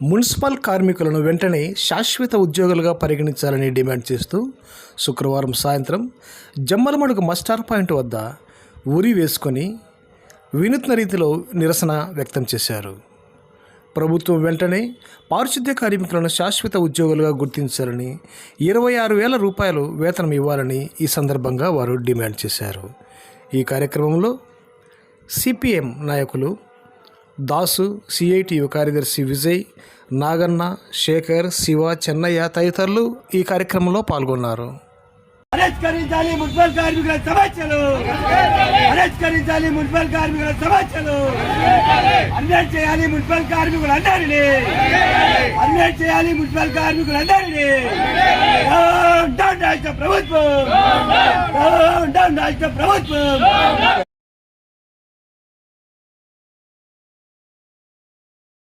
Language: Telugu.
మున్సిపల్ కార్మికులను వెంటనే శాశ్వత ఉద్యోగులుగా పరిగణించాలని డిమాండ్ చేస్తూ శుక్రవారం సాయంత్రం జమ్మలమడుగు మస్టార్ పాయింట్ వద్ద ఉరి వేసుకొని వినూత్న రీతిలో నిరసన వ్యక్తం చేశారు. ప్రభుత్వం వెంటనే పారిశుద్ధ్య కార్మికులను శాశ్వత ఉద్యోగులుగా గుర్తించాలని ఇరవై ఆరు వేల రూపాయలు వేతనం ఇవ్వాలని ఈ సందర్భంగా వారు డిమాండ్ చేశారు. ఈ కార్యక్రమంలో సిపిఎం నాయకులు దాసు సిఐటియు కార్యదర్శి విజయ్ నాగన్న శేఖర్ శివ చెన్నయ్య తదితరులు ఈ కార్యక్రమంలో పాల్గొన్నారు. పరిష్కరించాలి మున్సిపల్ కార్మికుల సమస్యలు. పరిష్కరించాలి మున్సిపల్ కార్మికుల సమస్యలు. అన్వేట్ చేయాలి మున్సిపల్ కార్మికులందరినీ. అన్వేట్ చేయాలి మున్సిపల్ కార్మికులందరినీ. డౌన్ రాష్ట్ర ప్రభుత్వం. రాష్ట్ర ప్రభుత్వం.